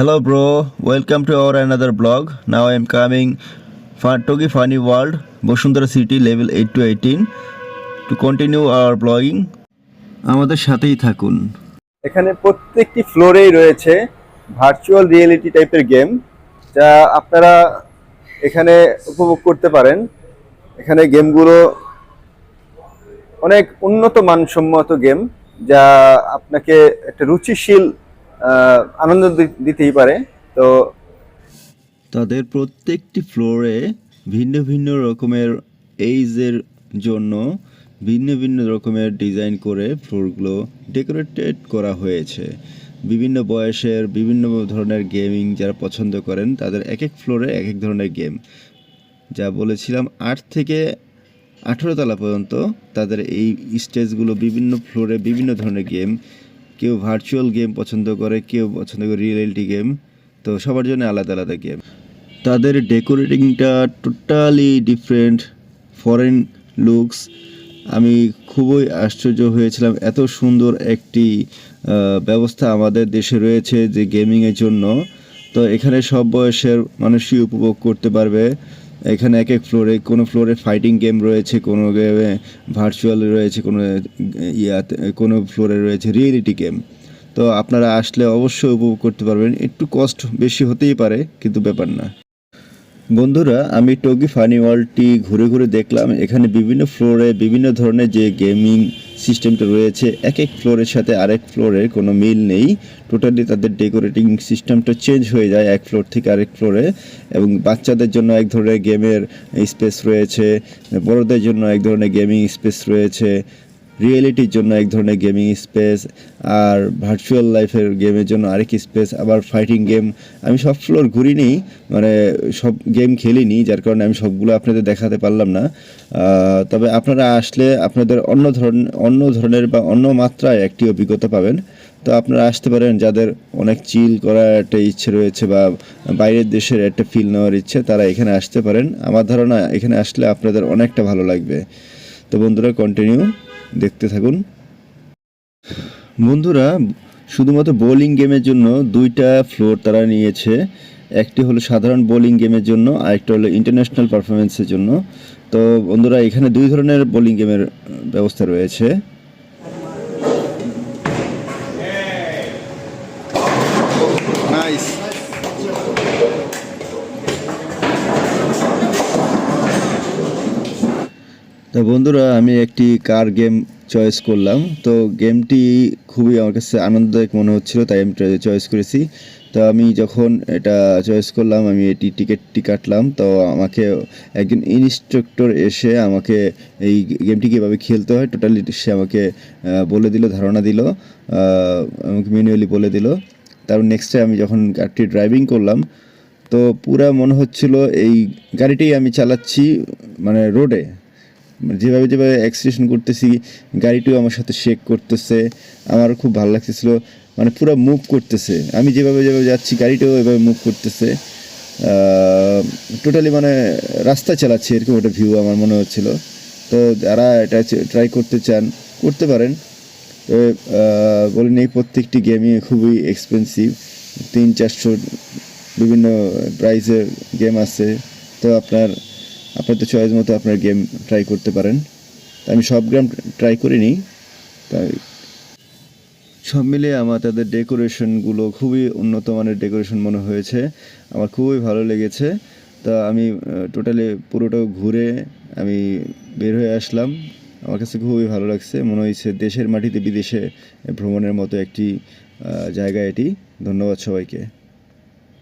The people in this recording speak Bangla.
Hello, bro. Welcome to our another blog. Now I am coming Fun, Togi Funny World, Boshundara City, level 8 to 18. To continue our blogging, আমাদের সাথেই থাকুন এখানে প্রত্যেকটি ফ্লোরেই রয়েছে ভার্চুয়াল রিয়েলিটি টাইপের গেম যা আপনারা এখানে উপভোগ করতে পারেন এখানে গেমগুলো অনেক উন্নত মানসম্মত গেম যা আপনাকে একটা রুচিশীল আনন্দ দিতেই পারে। তো তাদের প্রত্যেকটি ফ্লোরে ভিন্ন ভিন্ন রকমের এইজের জন্য ভিন্ন ভিন্ন রকমের ডিজাইন করে ফ্লোরগুলো ডেকোরেটেড করা হয়েছে। বিভিন্ন বয়সের বিভিন্ন ধরনের গেমিং যারা পছন্দ করেন, তাদের এক এক ফ্লোরে এক এক ধরনের গেম। যা বলেছিলাম, আট থেকে আঠেরো তলা পর্যন্ত তাদের এই স্টেজগুলো বিভিন্ন ফ্লোরে বিভিন্ন ধরনের গেম কেউ ভার্চুয়াল গেম পছন্দ করে, কেউ পছন্দ করে রিয়েলিটি গেম তো সবার জন্য আলাদা আলাদা গেম তাদের ডেকোরেটিংটা টোটালি ডিফারেন্ট ফরেন লুকস আমি খুবই আশ্চর্য হয়েছিলাম এত সুন্দর একটি ব্যবস্থা আমাদের দেশে রয়েছে যে গেমিংয়ের জন্য। তো এখানে সব বয়সের মানুষই উপভোগ করতে পারবে। এখানে এক এক ফ্লোরে কোনো ফ্লোরে ফাইটিং গেম রয়েছে, কোনো গেমে ভার্চুয়াল রয়েছে, কোনো ইয়াতে, কোনো ফ্লোরে রয়েছে রিয়েলিটি গেম তো আপনারা আসলে অবশ্যই উপভোগ করতে পারবেন। একটু কষ্ট বেশি হতেই পারে, কিন্তু ব্যাপার না। বন্ধুরা, আমি টগি ফানি ওয়ার্ল্ডটি ঘুরে ঘুরে দেখলাম। এখানে বিভিন্ন ফ্লোরে বিভিন্ন ধরনের যে গেমিং সিস্টেমটা রয়েছে এক এক ফ্লোরের সাথে আরেক ফ্লোরের কোনো মিল নেই। টোটালি তাদের ডেকোরেটিং সিস্টেমটা চেঞ্জ হয়ে যায় এক ফ্লোর থেকে আরেক ফ্লোরে এবং বাচ্চাদের জন্য এক ধরনের গেমের স্পেস রয়েছে, বড়দের জন্য এক ধরনের গেমিং স্পেস রয়েছে রিয়েলিটির জন্য এক ধরনের গেমিং স্পেস, আর ভার্চুয়াল লাইফের গেমের জন্য আরেক স্পেস, আবার ফাইটিং গেম আমি সব ফ্লোর ঘুরিনি মানে সব গেম খেলিনি, যার কারণে আমি সবগুলো আপনাদের দেখাতে পারলাম না। তবে আপনারা আসলে আপনাদের অন্য ধরনের অন্য ধরনের বা অন্য মাত্রায় একটি অভিজ্ঞতা পাবেন। তো আপনারা আসতে পারেন, যাদের অনেক চিল করার একটা ইচ্ছে রয়েছে বা বাইরের দেশের একটা ফিল নেওয়ার ইচ্ছে, তারা এখানে আসতে পারেন। আমার ধারণা, এখানে আসলে আপনাদের অনেকটা ভালো লাগবে। তো বন্ধুরা কন্টিনিউ দেখতে থাকুন। বন্ধুরা, শুধুমাত্র বোলিং গেমের জন্য দুইটা ফ্লোর তারা নিয়েছে। একটি হলো সাধারণ বোলিং গেমের জন্য আরেকটা হলো ইন্টারন্যাশনাল পারফরমেন্সের জন্য। তো বন্ধুরা, এখানে দুই ধরনের বোলিং গেমের ব্যবস্থা রয়েছে। তো বন্ধুরা, আমি একটি কার গেম চয়েস করলাম। তো গেমটি খুবই আমার কাছে আনন্দদায়ক মনে হচ্ছিল, তাই আমি চয়েস করেছি। তো আমি যখন এটা চয়েস করলাম, আমি এটি টিকিটটি কাটলাম। তো আমাকে একজন ইনস্ট্রাক্টর এসে আমাকে এই গেমটি কীভাবে খেলতে হয় টোটালি সে আমাকে বলে দিল, ধারণা দিল আমাকে ম্যানুয়ালি বলে দিল। তারপর নেক্সটে আমি যখন গাড়িটি ড্রাইভিং করলাম, তো পুরা মনে হচ্ছিল এই গাড়িটাই আমি চালাচ্ছি মানে রোডে যেভাবে যেভাবে অ্যাক্সিডেশন করতেছি, গাড়িটিও আমার সাথে শেক করতেছে আমার খুব ভালো লাগতেছিলো মানে পুরো মুভ করতেছে। আমি যেভাবে যেভাবে যাচ্ছি, গাড়িটাও এভাবে মুভ করতেছে। টোটালি মানে রাস্তা চালাচ্ছে, এরকম একটা ভিউ আমার মনে হচ্ছিল। তো যারা এটা ট্রাই করতে চান, করতে পারেন। তবে বলেন এই প্রত্যেকটি গেমই খুবই এক্সপেন্সিভ তিন, চারশো বিভিন্ন প্রাইসের গেম আছে। তো আপনার আপনার তো চয়েস মতো আপনার গেম ট্রাই করতে পারেন। আমি সব গেম ট্রাই করিনি, তাই সব মিলিয়ে আমার তাদের ডেকোরেশনগুলো খুবই উন্নত মানের ডেকোরেশন মনে হয়েছে। আমার খুবই ভালো লেগেছে। তা আমি টোটালি পুরোটা ঘুরে আমি বের হয়ে আসলাম। আমার কাছে খুবই ভালো লাগছে। মনে হয়েছে দেশের মাটিতে বিদেশে ভ্রমণের মতো একটি জায়গা এটি। ধন্যবাদ সবাইকে।